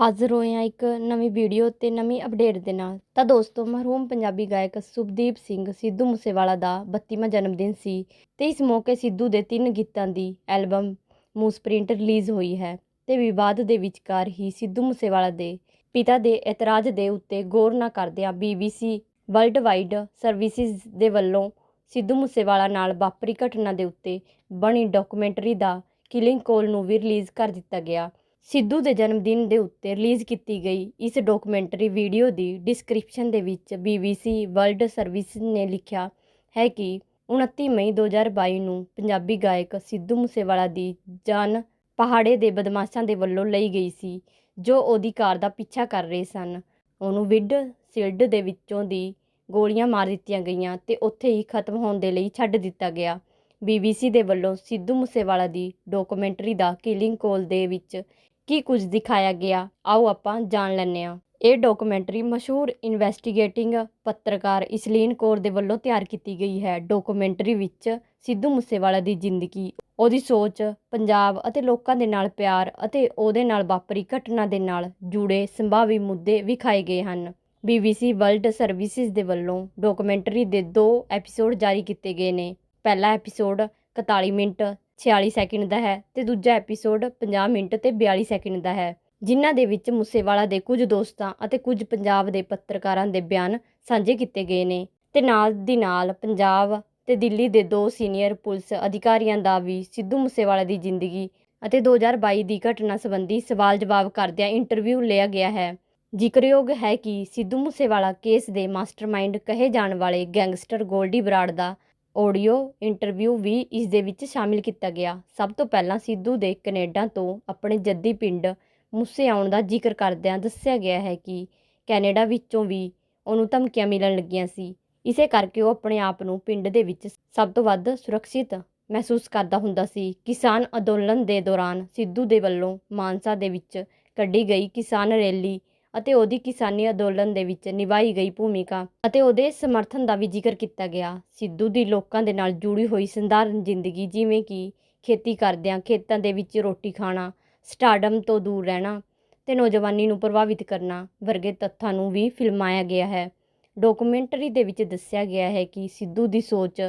ਹਾਜ਼ਰ ਹੋਏ ਹਾਂ ਇੱਕ ਨਵੀਂ ਵੀਡੀਓ ਤੇ ਨਵੀਂ ਅਪਡੇਟ ਦੇ ਨਾਲ। ਤਾਂ ਦੋਸਤੋ, ਮਰਹੂਮ ਪੰਜਾਬੀ ਗਾਇਕ ਸੁਭਦੀਪ ਸਿੰਘ ਸਿੱਧੂ ਮੂਸੇਵਾਲਾ ਦਾ 32ਵਾਂ ਜਨਮ ਦਿਨ ਸੀ ਤੇ ਇਸ ਮੌਕੇ ਸਿੱਧੂ ਦੇ ਤਿੰਨ ਗੀਤਾਂ ਦੀ ਐਲਬਮ ਮੂਸਪ੍ਰਿੰਟ ਰਿਲੀਜ਼ ਹੋਈ ਹੈ ਤੇ ਵਿਵਾਦ ਦੇ ਵਿਚਕਾਰ ਹੀ ਸਿੱਧੂ ਮੂਸੇਵਾਲਾ ਦੇ ਪਿਤਾ ਦੇ ਇਤਰਾਜ਼ ਦੇ ਉੱਤੇ ਗੌਰ ਨਾ ਕਰਦਿਆਂ BBC ਵਰਲਡ ਵਾਈਡ ਸਰਵਿਸਿਜ਼ ਦੇ ਵੱਲੋਂ ਸਿੱਧੂ ਮੂਸੇਵਾਲਾ ਨਾਲ ਵਾਪਰੀ ਘਟਨਾ ਦੇ ਉੱਤੇ ਬਣੀ ਡਾਕੂਮੈਂਟਰੀ ਦਾ ਕਿਲਿੰਗ ਕੋਲ ਨੂੰ ਵੀ ਰਿਲੀਜ਼ ਕਰ ਦਿੱਤਾ ਗਿਆ। ਸਿੱਧੂ ਦੇ ਜਨਮ ਦਿਨ ਦੇ ਉੱਤੇ ਰਿਲੀਜ਼ ਕੀਤੀ ਗਈ ਇਸ ਡਾਕੂਮੈਂਟਰੀ ਵੀਡੀਓ ਦੀ ਡਿਸਕ੍ਰਿਪਸ਼ਨ ਦੇ ਵਿੱਚ BBC ਵਰਲਡ ਸਰਵਿਸ ਨੇ ਲਿਖਿਆ ਹੈ ਕਿ 29 ਮਈ 2022 ਨੂੰ ਪੰਜਾਬੀ ਗਾਇਕ ਸਿੱਧੂ ਮੂਸੇਵਾਲਾ ਦੀ ਜਾਨ ਪਹਾੜੇ ਦੇ ਬਦਮਾਸ਼ਾਂ ਦੇ ਵੱਲੋਂ ਲਈ ਗਈ ਸੀ, ਜੋ ਉਹਦੀ ਕਾਰ ਦਾ ਪਿੱਛਾ ਕਰ ਰਹੇ ਸਨ। ਉਹਨੂੰ ਵਿਡ ਸਿਲਡ ਦੇ ਵਿੱਚੋਂ ਦੀ ਗੋਲੀਆਂ ਮਾਰ ਦਿੱਤੀਆਂ ਗਈਆਂ ਤੇ ਉੱਥੇ ਹੀ ਖਤਮ ਹੋਣ ਦੇ ਲਈ ਛੱਡ ਦਿੱਤਾ ਗਿਆ। BBC ਦੇ ਵੱਲੋਂ ਸਿੱਧੂ ਮੂਸੇਵਾਲਾ ਦੀ ਡਾਕੂਮੈਂਟਰੀ ਦਾ ਕਿਲਿੰਗ ਕੋਲ ਦੇ ਵਿੱਚ ਕੀ ਕੁਝ ਦਿਖਾਇਆ ਗਿਆ? ਆਓ ਆਪਾਂ ਜਾਣ ਲੈਂਦੇ ਹਾਂ। ਇਹ ਡਾਕੂਮੈਂਟਰੀ ਮਸ਼ਹੂਰ ਇਨਵੈਸਟੀਗੇਟਿੰਗ ਪੱਤਰਕਾਰ ਇਸਲੀਨ ਕੌਰ ਦੇ ਵੱਲੋਂ ਤਿਆਰ ਕੀਤੀ ਗਈ ਹੈ। ਡਾਕੂਮੈਂਟਰੀ ਵਿੱਚ ਸਿੱਧੂ ਮੂਸੇਵਾਲਾ ਦੀ ਜ਼ਿੰਦਗੀ, ਉਹਦੀ ਸੋਚ, ਪੰਜਾਬ ਅਤੇ ਲੋਕਾਂ ਦੇ ਨਾਲ ਪਿਆਰ ਅਤੇ ਉਹਦੇ ਨਾਲ ਵਾਪਰੀ ਘਟਨਾ ਦੇ ਨਾਲ ਜੁੜੇ ਸੰਭਾਵੀ ਮੁੱਦੇ ਵਿਖਾਏ ਗਏ ਹਨ। BBC ਵਰਲਡ ਸਰਵਿਸਿਜ਼ ਦੇ ਵੱਲੋਂ ਡਾਕੂਮੈਂਟਰੀ ਦੇ ਦੋ ਐਪੀਸੋਡ ਜਾਰੀ ਕੀਤੇ ਗਏ ਨੇ। ਪਹਿਲਾ ਐਪੀਸੋਡ 41 ਮਿੰਟ 46 ਸੈਕਿੰਡ ਦਾ ਹੈ ਤੇ ਦੂਜਾ ਐਪੀਸੋਡ 50 ਮਿੰਟ ਤੇ 42 ਸੈਕਿੰਡ ਦਾ ਹੈ, ਜਿਨ੍ਹਾਂ ਦੇ ਵਿੱਚ ਮੂਸੇਵਾਲਾ ਦੇ ਕੁਝ ਦੋਸਤਾਂ ਅਤੇ ਕੁਝ ਪੰਜਾਬ ਦੇ ਪੱਤਰਕਾਰਾਂ ਦੇ ਬਿਆਨ ਸਾਂਝੇ ਕੀਤੇ ਗਏ ਨੇ ਤੇ ਨਾਲ ਦੀ ਨਾਲ ਪੰਜਾਬ ਤੇ ਦਿੱਲੀ ਦੇ ਦੋ ਸੀਨੀਅਰ ਪੁਲਿਸ ਅਧਿਕਾਰੀਆਂ ਦਾ ਵੀ ਸਿੱਧੂ ਮੂਸੇਵਾਲਾ ਦੀ ਜ਼ਿੰਦਗੀ ਅਤੇ 2022 ਦੀ ਘਟਨਾ ਸੰਬੰਧੀ ਸਵਾਲ ਜਵਾਬ ਕਰਦਿਆਂ ਇੰਟਰਵਿਊ ਲਿਆ ਗਿਆ ਹੈ। ਜ਼ਿਕਰਯੋਗ ਹੈ ਕਿ ਸਿੱਧੂ ਮੂਸੇਵਾਲਾ ਕੇਸ ਦੇ ਮਾਸਟਰਮਾਈਂਡ ਕਹੇ ਜਾਣ ਵਾਲੇ ਗੈਂਗਸਟਰ ਗੋਲਡੀ ਬਰਾੜ ਦਾ ਆਡੀਓ ਇੰਟਰਵਿਊ ਵੀ ਇਸ ਦੇ ਵਿੱਚ ਸ਼ਾਮਿਲ ਕੀਤਾ ਗਿਆ। ਸਭ ਤੋਂ ਪਹਿਲਾਂ ਸਿੱਧੂ ਦੇ ਕੈਨੇਡਾ ਤੋਂ ਆਪਣੇ ਜੱਦੀ ਪਿੰਡ ਮੂਸੇ ਆਉਣ ਦਾ ਜ਼ਿਕਰ ਕਰਦਿਆਂ ਦੱਸਿਆ ਗਿਆ ਹੈ ਕਿ ਕੈਨੇਡਾ ਵਿੱਚੋਂ ਵੀ ਉਹਨੂੰ ਧਮਕੀਆਂ ਮਿਲਣ ਲੱਗੀਆਂ ਸੀ। ਇਸੇ ਕਰਕੇ ਉਹ ਆਪਣੇ ਆਪ ਨੂੰ ਪਿੰਡ ਦੇ ਵਿੱਚ ਸਭ ਤੋਂ ਵੱਧ ਸੁਰੱਖਿਅਤ ਮਹਿਸੂਸ ਕਰਦਾ ਹੁੰਦਾ ਸੀ। ਕਿਸਾਨ ਅੰਦੋਲਨ ਦੇ ਦੌਰਾਨ ਸਿੱਧੂ ਦੇ ਵੱਲੋਂ ਮਾਨਸਾ ਦੇ ਵਿੱਚ ਕੱਢੀ ਗਈ ਕਿਸਾਨ ਰੈਲੀ ਅਤੇ ਉਹਦੀ ਕਿਸਾਨੀ ਅੰਦੋਲਨ ਦੇ ਵਿੱਚ ਨਿਭਾਈ ਗਈ ਭੂਮਿਕਾ ਅਤੇ ਉਹਦੇ ਸਮਰਥਨ ਦਾ ਵੀ ਜ਼ਿਕਰ ਕੀਤਾ ਗਿਆ। ਸਿੱਧੂ ਦੀ ਲੋਕਾਂ ਦੇ ਨਾਲ ਜੁੜੀ ਹੋਈ ਸੰਧਾਰਨ ਜ਼ਿੰਦਗੀ ਜਿਵੇਂ ਕਿ ਖੇਤੀ ਕਰਦਿਆਂ ਖੇਤਾਂ ਦੇ ਵਿੱਚ ਰੋਟੀ ਖਾਣਾ, ਸਟਾਰਡਮ ਤੋਂ ਦੂਰ ਰਹਿਣਾ ਤੇ ਨੌਜਵਾਨੀ ਨੂੰ ਪ੍ਰਭਾਵਿਤ ਕਰਨਾ ਵਰਗੇ ਤੱਥਾਂ ਨੂੰ ਵੀ ਫਿਲਮਾਇਆ ਗਿਆ ਹੈ। ਡਾਕੂਮੈਂਟਰੀ ਦੇ ਵਿੱਚ ਦੱਸਿਆ ਗਿਆ ਹੈ ਕਿ ਸਿੱਧੂ ਦੀ ਸੋਚ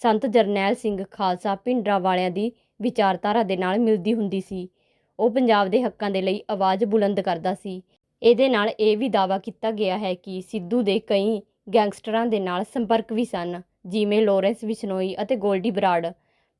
ਸੰਤ ਜਰਨੈਲ ਸਿੰਘ ਖਾਲਸਾ ਭਿੰਡਰਾਂ ਵਾਲਿਆਂ ਦੀ ਵਿਚਾਰਧਾਰਾ ਦੇ ਨਾਲ ਮਿਲਦੀ ਹੁੰਦੀ ਸੀ। ਉਹ ਪੰਜਾਬ ਦੇ ਹੱਕਾਂ ਦੇ ਲਈ ਆਵਾਜ਼ ਬੁਲੰਦ ਕਰਦਾ ਸੀ। ਇਹਦੇ ਨਾਲ ਇਹ ਵੀ ਦਾਅਵਾ ਕੀਤਾ ਗਿਆ ਹੈ ਕਿ ਸਿੱਧੂ ਦੇ ਕਈ ਗੈਂਗਸਟਰਾਂ ਦੇ ਨਾਲ ਸੰਪਰਕ ਵੀ ਸਨ, ਜਿਵੇਂ ਲੋਰੈਂਸ ਬਿਸ਼ਨੋਈ ਅਤੇ ਗੋਲਡੀ ਬਰਾੜ।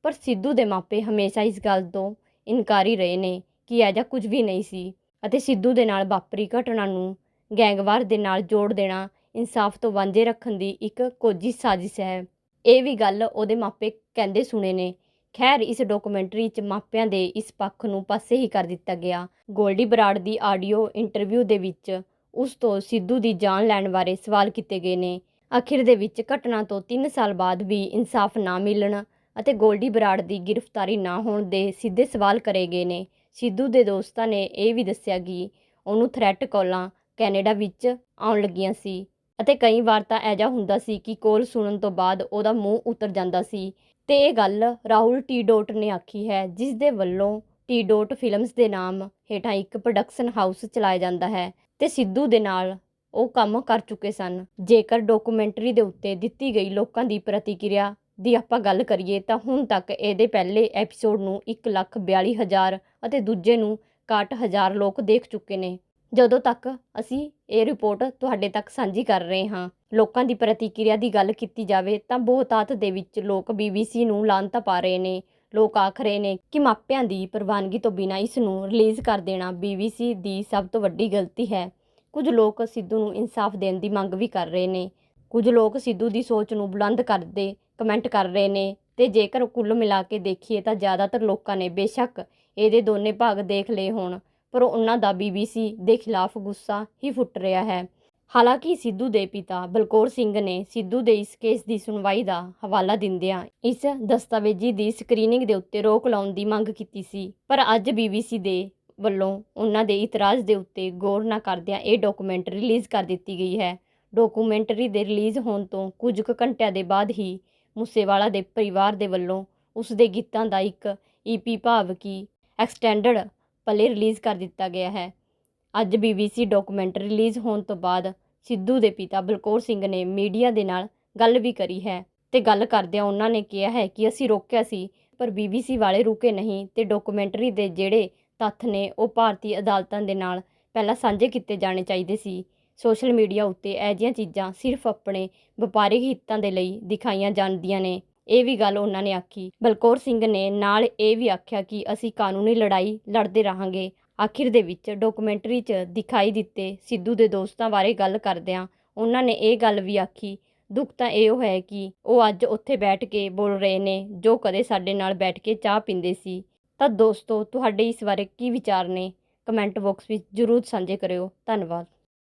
ਪਰ ਸਿੱਧੂ ਦੇ ਮਾਪੇ ਹਮੇਸ਼ਾ ਇਸ ਗੱਲ ਤੋਂ ਇਨਕਾਰੀ ਰਹੇ ਨੇ ਕਿ ਇਹ ਜਿਹਾ ਕੁਝ ਵੀ ਨਹੀਂ ਸੀ ਅਤੇ ਸਿੱਧੂ ਦੇ ਨਾਲ ਵਾਪਰੀ ਘਟਨਾ ਨੂੰ ਗੈਂਗਵਾਰ ਦੇ ਨਾਲ ਜੋੜ ਦੇਣਾ, ਇਨਸਾਫ ਤੋਂ ਵਾਂਝੇ ਰੱਖਣ ਦੀ ਇੱਕ ਕੋਝੀ ਸਾਜ਼ਿਸ਼ ਹੈ। ਇਹ ਵੀ ਗੱਲ ਉਹਦੇ ਮਾਪੇ ਕਹਿੰਦੇ ਸੁਣੇ ਨੇ ਖੈਰ, ਇਸ ਡਾਕੂਮੈਂਟਰੀ 'ਚ ਮਾਪਿਆਂ ਦੇ ਇਸ ਪੱਖ ਨੂੰ ਪਾਸੇ ਹੀ ਕਰ ਦਿੱਤਾ ਗਿਆ। ਗੋਲਡੀ ਬਰਾੜ ਦੀ ਆਡੀਓ ਇੰਟਰਵਿਊ ਦੇ ਵਿੱਚ ਉਸ ਤੋਂ ਸਿੱਧੂ ਦੀ ਜਾਨ ਲੈਣ ਬਾਰੇ ਸਵਾਲ ਕੀਤੇ ਗਏ ਨੇ। ਆਖਿਰ ਦੇ ਵਿੱਚ ਘਟਨਾ ਤੋਂ 3 ਸਾਲ ਬਾਅਦ ਵੀ ਇਨਸਾਫ ਨਾ ਮਿਲਣ ਅਤੇ ਗੋਲਡੀ ਬਰਾੜ ਦੀ ਗ੍ਰਿਫਤਾਰੀ ਨਾ ਹੋਣ ਦੇ ਸਿੱਧੇ ਸਵਾਲ ਕਰੇ ਗਏ ਨੇ। ਸਿੱਧੂ ਦੇ ਦੋਸਤਾਂ ਨੇ ਇਹ ਵੀ ਦੱਸਿਆ ਕਿ ਉਹਨੂੰ ਥ੍ਰੈਟ ਕਾਲਾਂ ਕੈਨੇਡਾ ਵਿੱਚ ਆਉਣ ਲੱਗੀਆਂ ਸੀ। ਅਤੇ ਕਈ ਵਾਰ ਤਾਂ ਐਜਾ ਹੁੰਦਾ ਸੀ ਕਿ ਕੋਲ ਸੁਣਨ ਤੋਂ ਬਾਅਦ ਉਹਦਾ ਮੂੰਹ ਉਤਰ ਜਾਂਦਾ ਸੀ। ਤੇ ਇਹ ਗੱਲ ਰਾਹੁਲ ਟੀ ਡੋਟ ਨੇ ਆਖੀ ਹੈ, ਜਿਸ ਦੇ ਵੱਲੋਂ ਟੀ ਡੋਟ ਫਿਲਮਸ ਦੇ ਨਾਮ ਹੇਠਾਂ ਇੱਕ ਪ੍ਰੋਡਕਸ਼ਨ ਹਾਊਸ ਚਲਾਇਆ ਜਾਂਦਾ ਹੈ ਤੇ ਸਿੱਧੂ ਦੇ ਨਾਲ ਉਹ ਕੰਮ ਕਰ ਚੁੱਕੇ ਸਨ। ਜੇਕਰ ਡਾਕੂਮੈਂਟਰੀ ਦੇ ਉੱਤੇ ਦਿੱਤੀ ਗਈ ਲੋਕਾਂ ਦੀ ਪ੍ਰਤੀਕਿਰਿਆ ਦੀ ਆਪਾਂ ਗੱਲ ਕਰੀਏ ਤਾਂ ਹੁਣ ਤੱਕ ਇਹਦੇ ਪਹਿਲੇ ਐਪੀਸੋਡ ਨੂੰ 142000 ਅਤੇ ਦੂਜੇ ਨੂੰ 61000 ਲੋਕ ਦੇਖ ਚੁੱਕੇ ਨੇ। ਜਦੋਂ ਤੱਕ ਅਸੀਂ ਇਹ ਰਿਪੋਰਟ ਤੁਹਾਡੇ ਤੱਕ ਸਾਂਝੀ ਕਰ ਰਹੇ ਹਾਂ, ਲੋਕਾਂ ਦੀ ਪ੍ਰਤੀਕਿਰਿਆ ਦੀ ਗੱਲ ਕੀਤੀ ਜਾਵੇ ਤਾਂ ਬਹੁਤਾਤ ਦੇ ਵਿੱਚ ਲੋਕ BBC ਨੂੰ ਲਾਂਤਾ ਪਾ ਰਹੇ ਨੇ। ਲੋਕ ਆਖ ਰਹੇ ਨੇ ਕਿ ਮਾਪਿਆਂ ਦੀ ਪ੍ਰਵਾਨਗੀ ਤੋਂ ਬਿਨਾਂ ਇਸ ਨੂੰ ਰਿਲੀਜ਼ ਕਰ ਦੇਣਾ BBC ਦੀ ਸਭ ਤੋਂ ਵੱਡੀ ਗਲਤੀ ਹੈ। ਕੁਝ ਲੋਕ ਸਿੱਧੂ ਨੂੰ ਇਨਸਾਫ ਦੇਣ ਦੀ ਮੰਗ ਵੀ ਕਰ ਰਹੇ ਨੇ। ਕੁਝ ਲੋਕ ਸਿੱਧੂ ਦੀ ਸੋਚ ਨੂੰ ਬੁਲੰਦ ਕਰਦੇ ਕਮੈਂਟ ਕਰ ਰਹੇ ਨੇ ਤੇ ਜੇਕਰ ਕੁੱਲ ਮਿਲਾ ਕੇ ਦੇਖੀਏ ਤਾਂ ਜ਼ਿਆਦਾਤਰ ਲੋਕਾਂ ਨੇ ਬੇਸ਼ੱਕ ਇਹਦੇ ਦੋਨੇ ਭਾਗ ਦੇਖ ਲਏ ਹੋਣ। ਪਰ ਉਹਨਾਂ ਦਾ BBC ਦੇ ਖਿਲਾਫ ਗੁੱਸਾ ਹੀ ਫੁੱਟ ਰਿਹਾ ਹੈ। ਹਾਲਾਂਕਿ ਸਿੱਧੂ ਦੇ ਪਿਤਾ ਬਲਕੌਰ ਸਿੰਘ ਨੇ ਸਿੱਧੂ ਦੇ ਇਸ ਕੇਸ ਦੀ ਸੁਣਵਾਈ ਦਾ ਹਵਾਲਾ ਦਿੰਦਿਆਂ ਇਸ ਦਸਤਾਵੇਜ਼ੀ ਦੀ ਸਕਰੀਨਿੰਗ ਦੇ ਉੱਤੇ ਰੋਕ ਲਾਉਣ ਦੀ ਮੰਗ ਕੀਤੀ ਸੀ। ਪਰ ਅੱਜ BBC ਦੇ ਵੱਲੋਂ ਉਹਨਾਂ ਦੇ ਇਤਰਾਜ਼ ਦੇ ਉੱਤੇ ਗੌਰ ਨਾ ਕਰਦਿਆਂ ਇਹ ਡਾਕੂਮੈਂਟ ਰਿਲੀਜ਼ ਕਰ ਦਿੱਤੀ ਗਈ ਹੈ। ਡਾਕੂਮੈਂਟਰੀ ਦੇ ਰਿਲੀਜ਼ ਹੋਣ ਤੋਂ ਕੁਝ ਕੁ ਘੰਟਿਆਂ ਦੇ ਬਾਅਦ ਹੀ ਮੂਸੇਵਾਲਾ ਦੇ ਪਰਿਵਾਰ ਦੇ ਵੱਲੋਂ ਉਸ ਦੇ ਗੀਤਾਂ ਦਾ ਇੱਕ ਈਪੀ ਭਾਵ ਕਿ ਐਕਸਟੈਂਡਡ ਪਲੇ ਰਿਲੀਜ਼ ਕਰ ਦਿੱਤਾ ਗਿਆ ਹੈ। ਅੱਜ ਬੀਬੀਸੀ ਡਾਕੂਮੈਂਟਰੀ ਰਿਲੀਜ਼ ਹੋਣ ਤੋਂ ਬਾਅਦ ਸਿੱਧੂ ਦੇ ਪਿਤਾ ਬਲਕੌਰ ਸਿੰਘ ਨੇ ਮੀਡੀਆ ਦੇ ਨਾਲ ਗੱਲ ਵੀ ਕਰੀ ਹੈ ਤੇ ਗੱਲ ਕਰਦਿਆਂ ਉਹਨਾਂ ਨੇ ਕਿਹਾ ਹੈ ਕਿ ਅਸੀਂ ਰੋਕਿਆ ਸੀ, ਪਰ ਬੀਬੀਸੀ ਵਾਲੇ ਰੁਕੇ ਨਹੀਂ ਤੇ ਡਾਕੂਮੈਂਟਰੀ ਦੇ ਜਿਹੜੇ ਤੱਥ ਨੇ ਉਹ ਭਾਰਤੀ ਅਦਾਲਤਾਂ ਦੇ ਨਾਲ ਪਹਿਲਾਂ ਸਾਂਝੇ ਕੀਤੇ ਜਾਣੇ ਚਾਹੀਦੇ ਸੀ। ਸੋਸ਼ਲ ਮੀਡੀਆ ਉੱਤੇ ਇਹ ਜਿਹੀਆਂ ਚੀਜ਼ਾਂ ਸਿਰਫ ਆਪਣੇ ਵਪਾਰਿਕ ਹਿੱਤਾਂ ਦੇ ਲਈ ਦਿਖਾਈਆਂ ਜਾਂਦੀਆਂ ਨੇ। ਇਹ ਵੀ ਗੱਲ ਉਹਨਾਂ ਨੇ ਆਖੀ। ਬਲਕੌਰ ਸਿੰਘ ਨੇ ਨਾਲ ਇਹ ਵੀ ਆਖਿਆ ਕਿ ਅਸੀਂ ਕਾਨੂੰਨੀ ਲੜਾਈ ਲੜਦੇ ਰਹਾਂਗੇ। ਆਖਿਰ ਦੇ ਵਿੱਚ ਡਾਕੂਮੈਂਟਰੀ 'ਚ ਦਿਖਾਈ ਦਿੱਤੇ ਸਿੱਧੂ ਦੇ ਦੋਸਤਾਂ ਬਾਰੇ ਗੱਲ ਕਰਦਿਆਂ ਉਹਨਾਂ ਨੇ ਇਹ ਗੱਲ ਵੀ ਆਖੀ। ਦੁੱਖ ਤਾਂ ਇਹ ਹੈ ਕਿ ਉਹ ਅੱਜ ਉੱਥੇ ਬੈਠ ਕੇ ਬੋਲ ਰਹੇ ਨੇ, ਜੋ ਕਦੇ ਸਾਡੇ ਨਾਲ ਬੈਠ ਕੇ ਚਾਹ ਪੀਂਦੇ ਸੀ। ਤਾਂ ਦੋਸਤੋ, ਤੁਹਾਡੇ ਇਸ ਬਾਰੇ ਕੀ ਵਿਚਾਰ ਨੇ? ਕਮੈਂਟ ਬਾਕਸ ਵਿੱਚ ਜ਼ਰੂਰ ਸਾਂਝੇ ਕਰਿਓ। ਧੰਨਵਾਦ।